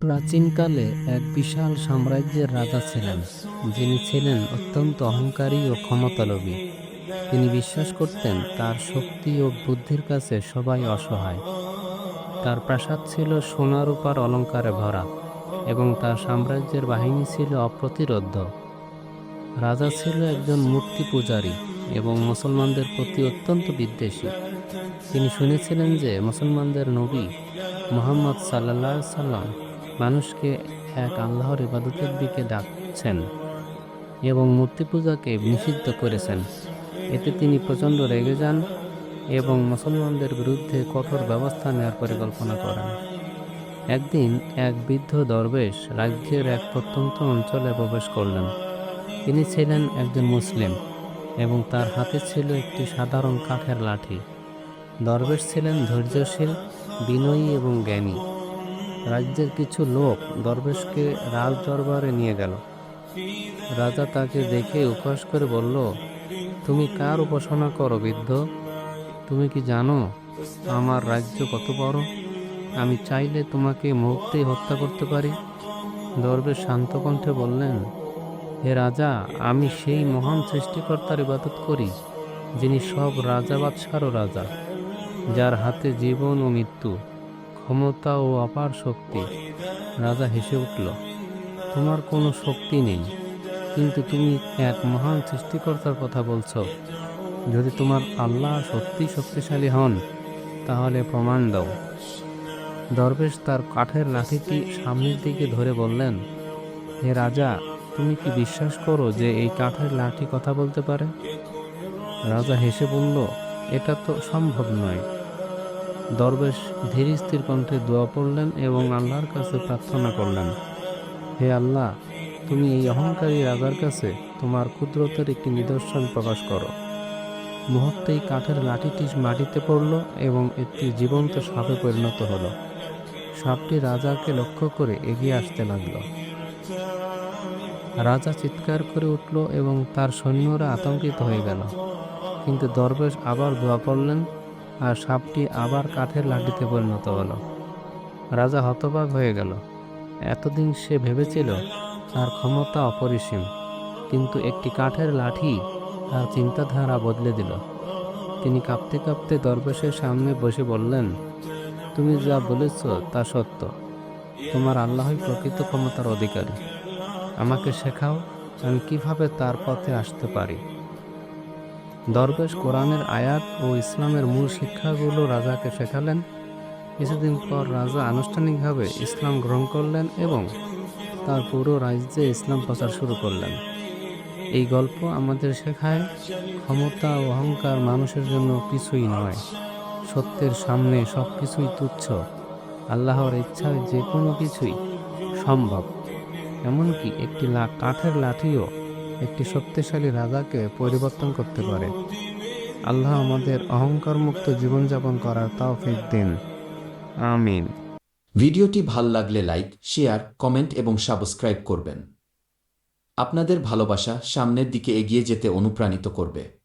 প্রাচীনকালে এক বিশাল সাম্রাজ্যের রাজা ছিলেন, যিনি ছিলেন অত্যন্ত অহংকারী ও ক্ষমতালোভী। তিনি বিশ্বাস করতেন তার শক্তি ও বুদ্ধির কাছে সবাই অসহায়। তার প্রাসাদ ছিল সোনা রূপার অলঙ্কারে ভরা এবং তার সাম্রাজ্যের বাহিনী ছিল অপ্রতিরোধ্য। রাজা ছিল একজন মূর্তি পূজারী এবং মুসলমানদের প্রতি অত্যন্ত বিদ্বেষী। তিনি শুনেছিলেন যে মুসলমানদের নবী মোহাম্মদ সাল্লাহ সাল্লাম মানুষকে এক আল্লাহর ইবাদতের দিকে ডাকছেন এবং মূর্তি পূজাকে নিষিদ্ধ করেছেন। এতে তিনি প্রচণ্ড রেগে যান এবং মুসলমানদের বিরুদ্ধে কঠোর ব্যবস্থা নেওয়ার পরিকল্পনা করেন। একদিন এক বৃদ্ধ দরবেশ রাজ্যের এক প্রত্যন্ত অঞ্চলে প্রবেশ করলেন। তিনি ছিলেন একজন মুসলিম এবং তার হাতে ছিল একটি সাধারণ কাঠের লাঠি। দরবেশ ছিলেন ধৈর্যশীল, বিনয়ী এবং জ্ঞানী। রাজ্যের কিছু লোক দরবেশকে রাজ দরবারে নিয়ে গেল। রাজা তাকে দেখে উপহাস করে বলল, তুমি কার উপাসনা করো বৃদ্ধ? তুমি কি জানো আমার রাজ্য কত বড়? আমি চাইলে তোমাকে মুহূর্তেই হত্যা করতে পারি। দরবেশ শান্ত কণ্ঠে বললেন, হে রাজা, আমি সেই মহান সৃষ্টিকর্তার ইবাদত করি, যিনি সব রাজা বাদশারও রাজা, যার হাতে জীবন ও মৃত্যু। ক্ষমতা ও অপার শক্তি। রাজা হেসে উঠল, তোমার কোনো শক্তি নেই, কিন্তু তুমি এক মহান সৃষ্টিকর্তার কথা বলছো। যদি তোমার আল্লাহ সত্যি শক্তিশালী হন, তাহলে প্রমাণ দাও। দরবেশ তার কাঠের লাঠিটি সামনের দিকে ধরে বললেন, হে রাজা, তুমি কি বিশ্বাস করো যে এই কাঠের লাঠি কথা বলতে পারে? রাজা হেসে বলল, এটা তো সম্ভব নয়। দরবেশ ধীর স্থির কণ্ঠে দোয়া পড়লেন এবং আল্লাহর কাছে প্রার্থনা করলেন, হে আল্লাহ, তুমি এই অহংকারী রাজার কাছে তোমার কুদরতের একটি নিদর্শন প্রকাশ করো। মুহূর্তেই কাঠের লাঠিটি মাটিতে পড়ল এবং একটি জীবন্ত সাপে পরিণত হলো। সাপটি রাজাকে লক্ষ্য করে এগিয়ে আসতে লাগল। রাজা চিৎকার করে উঠল এবং তার সৈন্যরা আতঙ্কিত হয়ে গেল। কিন্তু দরবেশ আবার দোয়া পড়লেন আর সাপটি আবার কাঠের লাঠিতে পরিণত হলো। রাজা হতবাক হয়ে গেল। এতদিন সে ভেবেছিল তার ক্ষমতা অপরিসীম, কিন্তু একটি কাঠের লাঠি তার চিন্তাধারা বদলে দিল। তিনি কাঁপতে কাঁপতে দরবেশের সামনে বসে বললেন, তুমি যা বলেছ তা সত্য। তোমার আল্লাহই প্রকৃত ক্ষমতার অধিকারী। আমাকে শেখাও আমি কীভাবে তার পথে আসতে পারি। দরবেশ কোরআনের আয়াত ও ইসলামের মূল শিক্ষাগুলো রাজাকে শেখালেন। কিছুদিন পর রাজা আনুষ্ঠানিকভাবে ইসলাম গ্রহণ করলেন এবং তার পুরো রাজ্যে ইসলাম প্রচার শুরু করলেন। এই গল্প আমাদের শেখায় ক্ষমতা ও অহংকার মানুষের জন্য কিছুই নয়, সত্যের সামনে সব কিছুই তুচ্ছ, আল্লাহর ইচ্ছায় যে কোনো কিছুই সম্ভব। এমনকি একটি লা, কাঠের লাঠিও একটি শক্তিশালী রাজাকে পরিবর্তন করতে পারে। আল্লাহ আমাদের অহংকার মুক্ত জীবনযাপন করার তৌফিক দিন। আমিন। ভিডিওটি ভালো লাগলে লাইক, শেয়ার, কমেন্ট এবং সাবস্ক্রাইব করবেন। আপনাদের ভালোবাসা সামনের দিকে এগিয়ে যেতে অনুপ্রাণিত করবে।